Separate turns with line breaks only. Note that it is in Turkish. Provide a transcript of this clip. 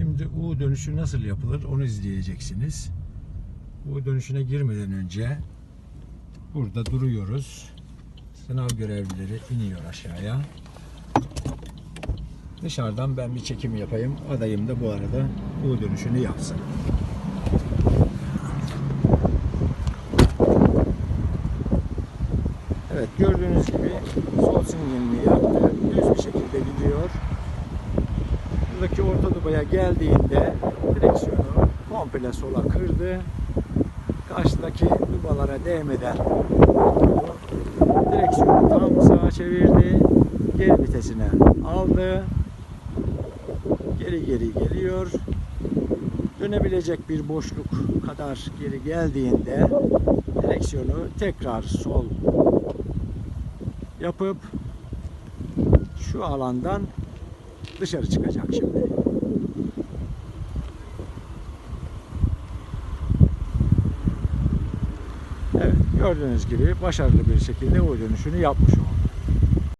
Şimdi U dönüşü nasıl yapılır onu izleyeceksiniz. U dönüşüne girmeden önce burada duruyoruz. Sınav görevlileri iniyor aşağıya. Dışarıdan ben bir çekim yapayım. Adayım da bu arada U dönüşünü yapsın. Evet gördüğünüz gibi sol sinyalini yaptı. Düz bir şekilde gidiyor. Buradaki orta dubaya geldiğinde direksiyonu komple sola kırdı. Karşıdaki dubalara değmeden direksiyonu tam sağa çevirdi. Geri vitesine aldı. Geri geri geliyor. Dönebilecek bir boşluk kadar geri geldiğinde direksiyonu tekrar sol yapıp şu alandan dışarı çıkacak şimdi. Evet gördüğünüz gibi başarılı bir şekilde o dönüşünü yapmış oldu.